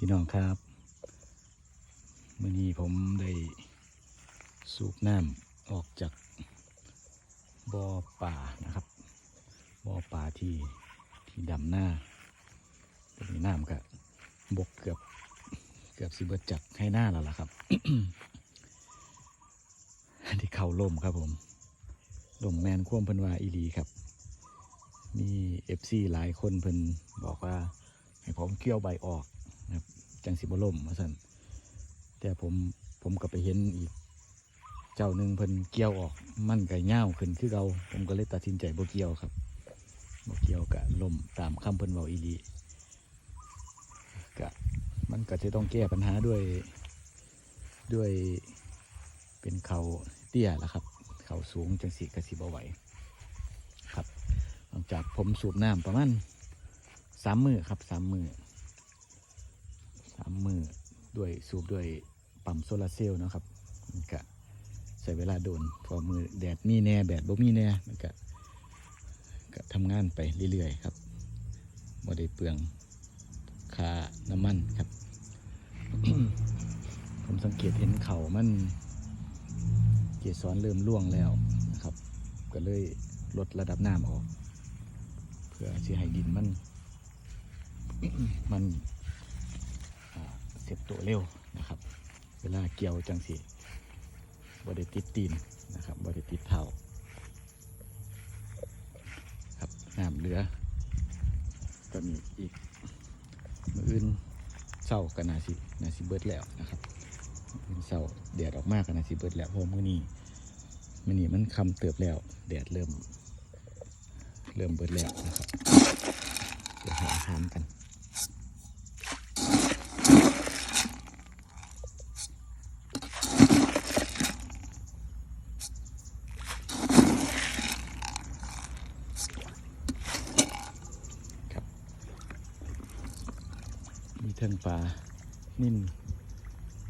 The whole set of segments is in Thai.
พี่น้องครับมื่อนี้ผมได้สูบน้ำออกจากบ่อป่านะครับบ่อป่าที่ที่ดำหน้าตอนนี้น้ำก็บกเกือบเกือบสิเบิดจักให้หน้าแล้วล่ะครับที่เข่าล่มครับผมล่มแมนคว่ำเพิ่นว่าอีลีครับ มีเอฟซีหลายคนเพิ่นบอกว่า ให้ผมเกี่ยวใบออก นะครับจังสิบล่มมาสั่นแต่ผมผมก็ไปเห็นอีก เจ้าหนึ่งเพิ่นเกี่ยวออก มันก็เง่าขึ้นคือเราผมก็เลยตัดสินใจโบเกี่ยวครับโบเกี่ยวกะล่มตามคำเพิ่นเว้าอีหลีกะมันก็จะต้องแก้ปัญหาด้วยด้วยเป็นเขาเตี้ยละครับ เขาสูงจังสิกระสิบ่ไหวครับหลังจากผมสูบน้ำประมาณสามมือครับสามมือ สามมือด้วยสูบด้วยปั๊มโซลาร์เซลล์นะครับมันก็ใช้เวลาโดนพอมือแดดมีแน่แดดบ่มีแน่มันก็ก็ทำงานไปเรื่อยๆครับบ่ได้เปลืองค่าน้ำมันครับ ผมสังเกตเห็นเขามันเกสรเริ่มร่วงแล้วนะครับ ก็เลยลดระดับน้ำออก เพื่อที่ให้ดินมัน มัน เสียบตัวเร็วนะครับ เวลาเกี่ยวจังสีบไดิติดตีนนะครับบไดิติดเท้าครับน้ำเหลือก็มีอีกมืออื่นเศร้ากันนาสินาสิเบิดแล้วนะครับเศร้าแดดออกมากกันนาสิเบิดแล้วเพราะมื่อนี้มื่อนี้มันคำเติบแล้วแดดเริ่ม เริ่มเบิดแล้วนะครับเดี๋ยวหาอาหารกัน เทิงปลานิ่น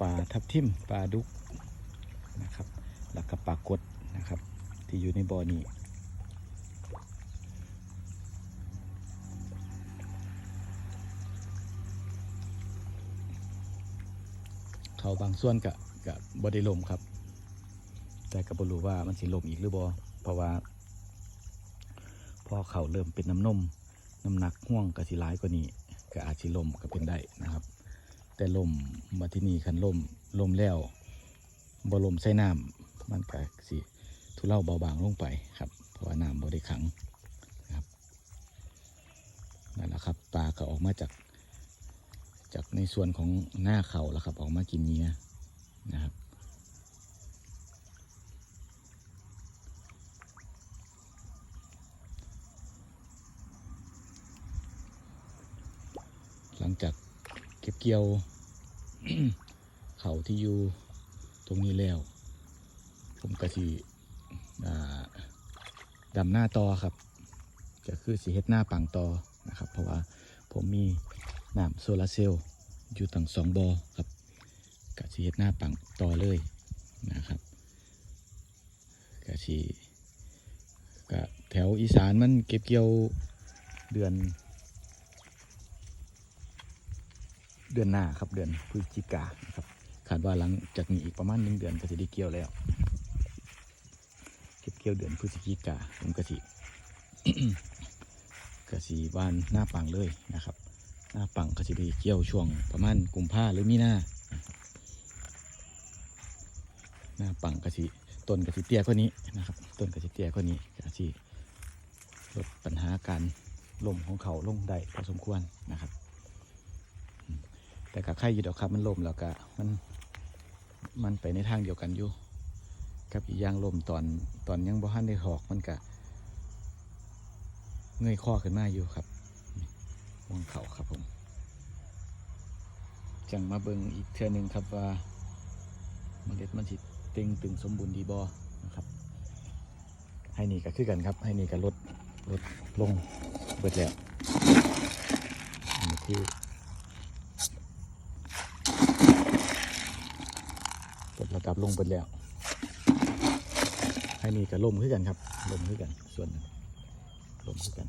ปลาทับทิมปลาดุกนะครับแล้วก็ปลากดนะครับ ที่อยู่ในบ่อนี้เขาบางส่วนกะกะบได้ลมครับ แต่ก็บบรู้ว่ามันสิลมอีกหรือบ่เพราะว่าพอเขาเริ่มเป็นน้ำนมน้ำหนักห่วงกะสิร้ายกว่านี้ ก็อาจสิลมก็เป็นได้นะครับ แต่ลมมาที่นี่คันลมลมแล้วบ่ลมใส่น้ำมันก็สิทุเลาเบาบางลงไปครับเพราะว่าน้ำบ่ได้ขังนะครับนั่นแหละครับปลาก็ออกมาจากจากในส่วนของหน้าเขาแล้วครับ ออกมากินเนื้อนะครับ หลังจากเก็บเกี่ยว เขาที่อยู่ตรงนี้แล้ว ผมก็สิอ่ดำหน้าต่อครับ ก็คือสีเฮ็ดหน้าปังต่อนะครับ เพราะว่าผมมีน้ำโซลาร์เซลล์อยู่ตั้งสองบอครับกะสีเฮ็ดหน้าปังต่อเลยนะครับกะสีกะแถวอีสานมันเก็บเกี่ยวเดือน เดือนหน้าครับเดือนพฤศจิกาครับคาดว่าหลังจากนี้อีกประมาณหนึ่งเดือนก็จะได้เกี่ยวแล้วเก็บเกี่ยวเดือนพฤศจิกาผมกะสีกะสีบ้านหน้าปังเลยนะครับ หน้าปังก็จะไปเกี่ยวช่วงประมาณกุมภาหรือมีนานะครับหน้าปังก็สิต้นก็สิเตี้ยกว่านี้นะครับต้นก็สิเตี้ยกว่านี้ก็สิลดปัญหาการล่มของเขาลงได้พอสมควรนะครับ แต่กับไข่ยีดอกครับมันล่มแล้วก็มันมันไปในทางเดียวกันอยู่กับอีกอย่างล่มตอนตอนยังบ่ทันได้หอกมันก็เงยข้อขึ้นมาอยู่ครับวงเขาครับผมจังมาเบิงอีกเทือหนึ่งครับว่าเมล็ดมันสิเต็งตึงสมบูรณ์ดีบอนะครับให้นี่ก็คือกันครับ ให้นี่ก็ลดลดลงเบิดแล้วอั นนี้คือลดระดับลงเบิดแล้วให้นี่ก็ลมขึ้นกันครับลมขึ้นกันส่วนหนึ่งลมขึ้นกัน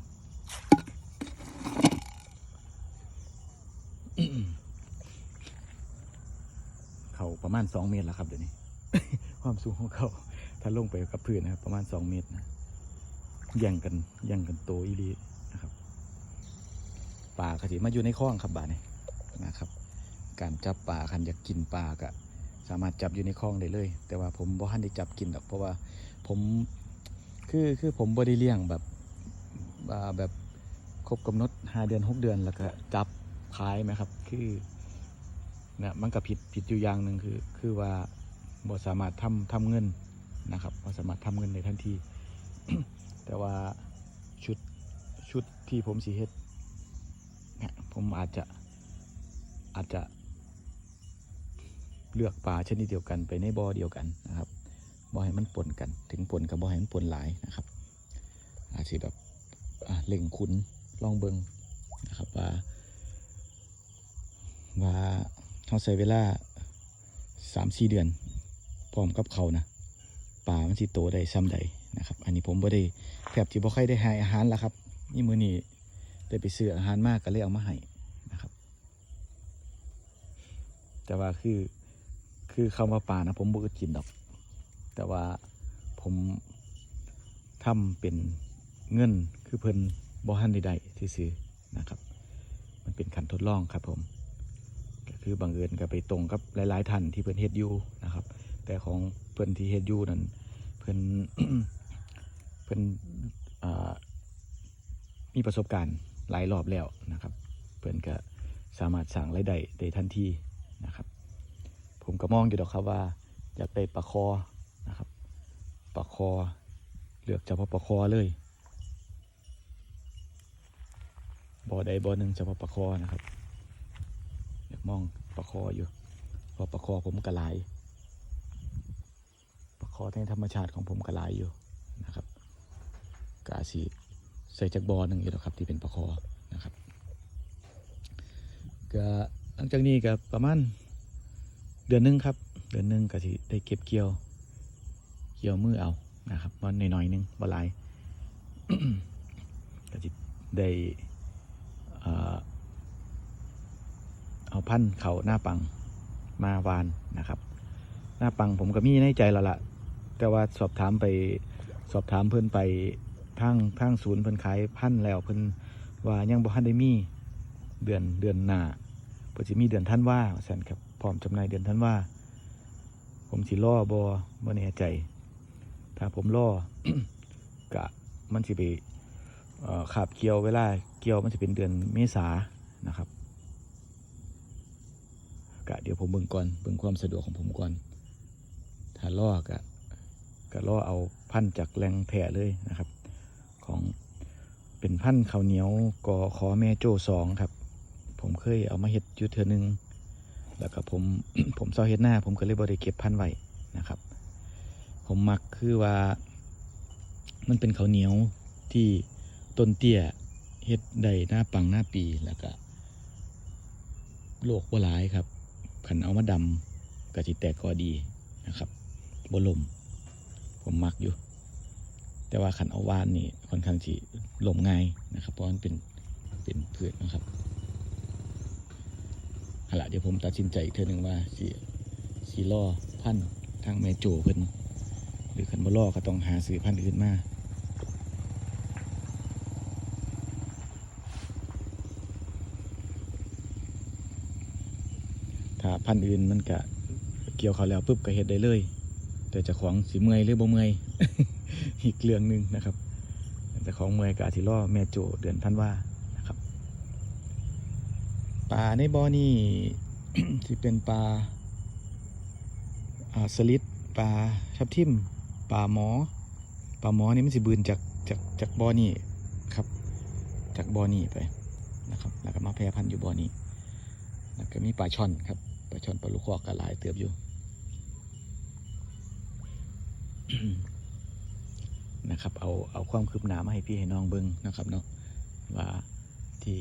เขาประมาณสองเมตรแล้วครับเดี๋ยวนี้ ความสูงของเขาถ้าลงไปกับพื้นนะครับ ประมาณสองเมตรนะแย่งกันแย่งกันโตอีหลีนะครับปลากระสิมาอยู่ในคลองครับบานี่นะครับ การจับปลาคันอยากกินปลาก็ สามารถจับอยู่ในคลองได้เลย แต่ว่าผมบ่ทันได้จับกินหรอกเพราะว่าผมคือคือผมบ่ได้เลี้ยงแบบแบบครบกำหนดห้าเดือนหกเดือนแล้วก็จับขายไหมครับ คือเนี่ยมันก็ผิดผิดอยู่อย่างหนึ่งคือ คือว่าบ่สามารถทำทำเงินนะครับบ่สามารถทำเงินในทันที แต่ว่าชุดชุดที่ผมสีเฮ็ดเนี่ยผมอาจจะอาจจะ เลือกปลาชนิดเดียวกันไปในบ่อเดียวกันนะครับบ่อให้มันปนกัน ถึงปนกับบ่อให้มันปนหลายนะครับ อาจจะแบบเล่งคุ้นลองเบิงนะครับว่าว่าเขาใส่เวลาสามสี่เดือนพร้อมกับเขานะปลามันสิโตได้ซ้ำใดนะครับ อันนี้ผมบ่ได้แทบที่บ่ค่อยได้ให้อาหารแล้วครับ นี่มือนี้ได้ไปซื้ออาหารมากก็เลยเอามาให้นะครับ แต่ว่าคือ คือคำว่าปลานะผมบ่กินดอก แต่ว่าผมทำเป็นเงินคือเพิ่นบ่ทันได้ได้ซื่อนะครับ มันเป็นขันทดลองครับผมก็คือบังเอิญก็ไปตรงกับหลายๆท่านที่เพิ่นเฮ็ดอยู่นะครับ แต่ของเพิ่นที่เฮ็ดอยู่นั้นเพิ่นเพิ่นอ่ามีประสบการณ์หลายรอบแล้วนะครับ เพิ่นก็สามารถสั่งรายได้ได้ทันทีนะครับ ผมก็มองอยู่ดอกครับว่าอยากได้ปลาคอนะครับปลาคอเลือกเฉพาะปลาคอเลยบ่อใดบ่อหนึ่งเฉพาะปลาคอนะครับอยากมองปลาคออยู่เพราะปลาคอผมกระลายปลาคอในธรรมชาติของผมกระลายอยู่นะครับกาสีใส่จากบอหนึ่งอยู่แล้วครับที่เป็นปลาคอนะครับก็หลังจากนี้ก็ประมาณ เดือนหนึงครับ เดือนหนึงก็สิได้เก็บเกี่ยว เกี่ยวมือเอานะครับวันหน่อยๆหนึงบ่หลายก็สิได้เอาพันธ์เขาหน้าปังมาวานนะครับ หน้าปังผมก็มีในใจแล้วละแต่ว่าสอบถามไปสอบถามเพื่อนไปทางทางศูนย์เพิ่อนขายพันธ์แล้วเพิ่อนว่ายังบ่ทันได้มีเดือนเดือนหน้าเพิ่นสิมีเดือนท่านว่าสันครับ พร้อมจำหน่ายเดือนท่านว่าผมสิล่อบ่บ่แน่ใจ ถ้าผมล่อกะมันสิไปขาบเกี่ยวเวลาเกี่ยวมันจะเป็นเดือนเมษานะครับกะเดี๋ยวผมเบิ่งก่อนเบิ่งความสะดวกของผมก่อน ถ้าล่อกะกะล่อเอาพันจากแหล่งแท้เลยนะครับ ของเป็นพันข้าวเหนียวกอขอแม่โจสองครับ ผมเคยเอามาเฮ็ดอยู่เทื่อหนึ่ง แล้วก็ผมผมเซาเฮ็ดหน้า ผมก็เลยบ่ได้เก็บพันไว้นะครับ ผมมักคือว่า มันเป็นข้าวเหนียวที่ต้นเตี้ยเฮ็ดได้หน้าปังหน้าปีแล้วก็โลกบ่หลายครับขันเอามาดำก็สิแตกกอดีนะครับบลมผมมักอยู่ แต่ว่าขันเอาวานนี่ค่อนข้างสิลมง่ายนะครับ เพราะมันเป็นเป็นพืชนะครับ เอาละเดี๋ยวผมตัดสินใจอีกเทื่อหนึงว่าสิสีล่อพันธุ์ทางแม่โจเพิ่นหรือขันบ่ล่อก็ต้องหาซื้อพันธุ์อื่นมาถ้าพันธุ์อื่นมันก็เกี่ยวเขาแล้วปุ๊บก็เฮ็ดได้เลย แต่จะของสีเมื่อยหรือบ่เมื่อยอีกเรื่องหนึ่งนะครับ แต่ของเมื่อยก็อาจสิรอแม่โจเดือนธันวานะครับ ปลาในบ่อนี่ที่เป็นปลาสลิดปลาทับทิมปลาหมอปลาหมอนี่มันสิบืนจากจากจากบ่อนี่ครับ จากบ่อนี่ไปนะครับแล้วก็มาแพร่พันธุ์อยู่บ่อนี้แล้วก็มีปลาช่อนครับปลาช่อนปลาลูกคอกก็หลายเติบอยู่นะครับเอาเอาความคืบหน้ามาให้พี่ให้น้องเบิ้งนะครับเนาะว่าที่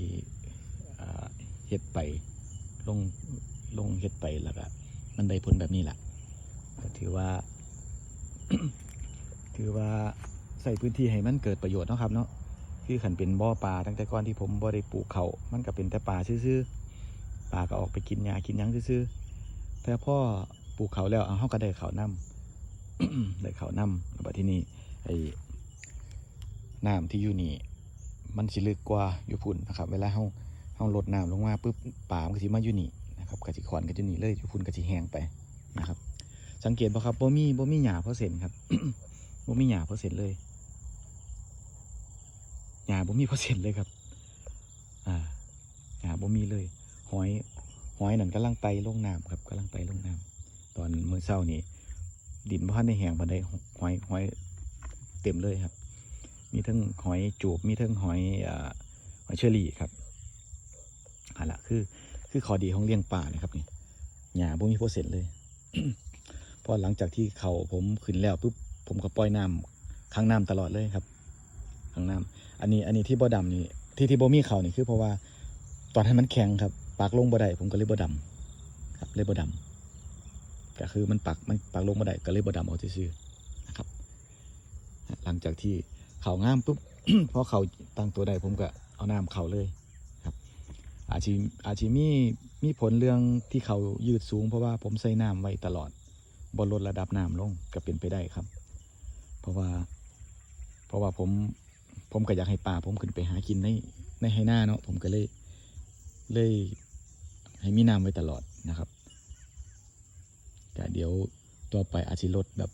เฮ็ดไปลงลงเฮ็ดไปแล้วก็มันได้ผลแบบนี้แหละถือว่า ถือว่าใส่พื้นที่ให้มันเกิดประโยชน์นะครับเนาะคือขันเป็นบ่อปลาตั้งแต่ก่อนที่ผมบ่ได้ปลูกเขามันก็เป็นแต่ปลาซื่อๆปลาก็ออกไปกินหญ้ากินหยังซื่อๆแต่พ่อปลูกเขาแล้วเอาเฮาก็ได้เขาน้ำได้เขาน้ำแล้วบัดที่นี่ไอ้น้ำที่อยู่นี่มันสิลึกกว่าอยู่พุ่นนะครับ เวลาเฮา เฮาลดน้ำลงมาปุ๊บป่ามันก็สิมาอยู่นี่นะครับก็สิขอนก็อยู่นี่เลยอยู่พุ่นก็สิแห้งไปนะครับ สังเกตบ่ครับบ่มีบ่มีหญ้าเปอร์เซ็นครับบ่มีหญ้าเปอร์เซ็นเลยหญ้าบ่มีเปอร์เซ็นเลยครับ อ่าหญ้าบ่มีเลยหอยหอยนั่นกำลังไตลงน้ำครับกำลังไตลงน้ำตอนมื้อเช้านี่ดินบ่ทันได้แห้งปานใดหอยหอยเต็มเลยครับ มีทั้งหอยจูบมีทั้งหอยอ่าหอยเชอรี่ครับ อันละคือ คือข้อดีของเลี้ยงป่านะครับนี่หญ้าบ่มีเปอร์เซ็นต์เลยพอหลังจากที่เขาผมขึ้นแล้วปุ๊บผมก็ปล่อยน้ำค้างน้ำตลอดเลยครับค้างน้ำอันนี้อันนี้ที่บ่ดำนี่ที่ที่บ่มีเขานี่คือเพราะว่าตอนให้มันแข็งครับ ปากลงบ่ได้ผมก็เลยบ่ดำครับเลยบ่ดำก็คือมันปักมันปักลงบ่ได้ก็เลยบ่ดำเอาซื่อๆนะครับ หลังจากที่เขางามปุ๊บพอเขาตั้งตัวได้ผมก็เอาน้ำเขาเลย อาชีอาชีมีมีผลเรื่องที่เขายืดสูง เพราะว่าผมใส่น้ำไว้ตลอดบนลดระดับน้ำลงก็เป็นไปได้ครับ เพราะว่า เพราะว่าผมผมก็อยากให้ป่าผมขึ้นไปหากินในในให้หน้าเนาะผมก็เลยเลยให้มีน้ำไว้ตลอดนะครับแต่เดี๋ยวต่อไปอาจจะลดแบบ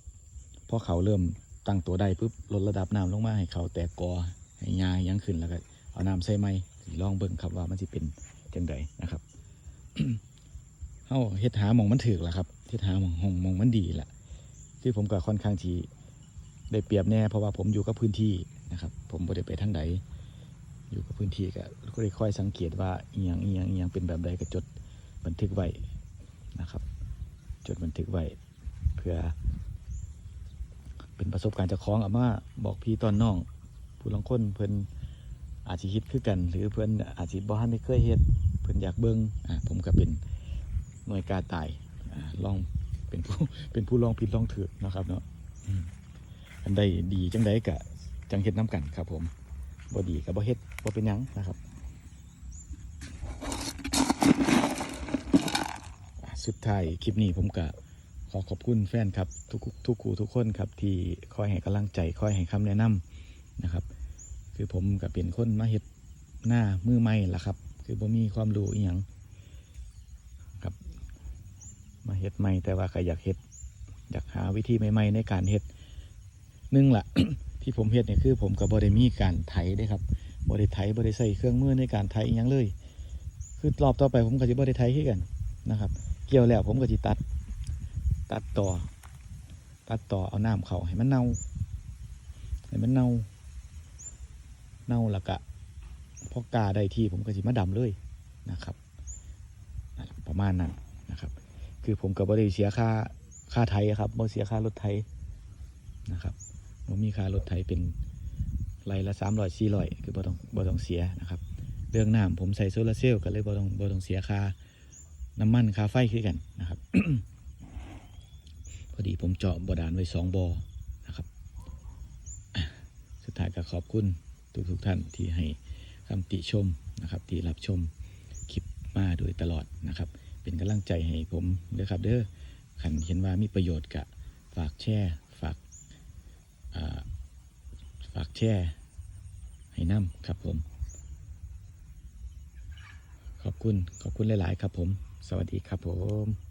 พอเขาเริ่มตั้งตัวได้ปุ๊บลดระดับน้ำลงมาให้เขาแตกกอให้ยายังขึ้นแล้วก็เอาน้ำใส่ไม้ ลองเบิ่งครับว่ามันจะเป็นจังไดนะครับเฮาเฮ็ดหามองมันถือละครับเฮ็ดหามองหองมองมันดีละที่ผมก็ค่อนข้างที่ได้เปรียบแน่เพราะว่าผมอยู่กับพื้นที่นะครับ ผมบ่ได้ไปทางใดอยู่กับพื้นที่ก็ก็ได้ค่อยสังเกตว่าอียังอียังอียงเป็นแบบใดก็จดบันทึกไว้นะครับ จดบันทึกไว้เพื่อ เป็นประสบการณ์เจากของอามาบอกพี่ตอนน้องผู้ลางคนเพิ่น อาจจะคิดคือกัน หรือเพิ่อนอาจจะบ่ทันได้เคยเฮ็ดเพิ่อนอยากเบิ่งอ่าผมก็เป็นหน่วยกาตายอาลองเป็นผู้เป็นผู้ลองผิดลองถือนะครับเนาะอันใดดีจังใดกะจังเฮ็ดน้ำกันครับผมบ่ดีกับบ่เฮ็ดบ่เป็นยังนะครับสุดท้ายคลิปนี้ผมก็ขอขอบคุณแฟนครับทุกทุกครูทุกคนครับที่คอยให้กำลังใจคอยให้คำแนะนำนะครับ คือผมก็เป็นคนมาเฮ็ดหน้ามือใหม่ละครับ คือบ่มีความรู้อีหยังมาเฮ็ดใหม่แต่ว่าก็อยากเฮ็ดอยากหาวิธีใหม่ๆในการเฮ็ดนึ่งละที่ผมเฮ็ดเนี่ยคือผมกับ่ได้มีการไถเด้ครับบ่ได้ไถบ่ได้ใส่เครื่องมือในการไถอหยังเลย คือรอบต่อไปผมก็สิบ่ได้ไถคือกันนะครับ เกี่ยวแล้วผมก็สิตัด ตัดต่อ ตัดต่อเอาน้ำเขาให้มันเน่าให้มันเน่า เน่าล้วก็พอกาได้ที่ผมก็สิมาดำเลยนะครับประมาณนั้นนะครับ คือผมกับบริเสียค่าค่าไทยครับบ่เสียค่ารถไทยนะครับบ่มีค่ารถไทยเป็นไรละสามร้อยสี่ร้อยคือบ่ต้องบ่ต้องเสียนะครับ เรื่องน้ำผมใส่โซลาร์เซลล์ก็เลยบ่ต้องบ่ต้องเสียค่าน้ำมันค่าไฟคือกันนะครับ พอดีผมเจาะบาดาลไว้สองบอนะครับอะสุดท้ายก็ขอบคุณ ทุกทุกท่านที่ให้คำติชมนะครับที่รับชมคลิปมาโดยตลอดนะครับ เป็นกำลังใจให้ผมเด้อครับเด้อขันเห็นว่ามีประโยชน์กะฝากแชร์ฝากฝากแชร์ให้น้ำครับผม ขอบคุณขอบคุณหลาย ๆ ครับผม สวัสดีครับผม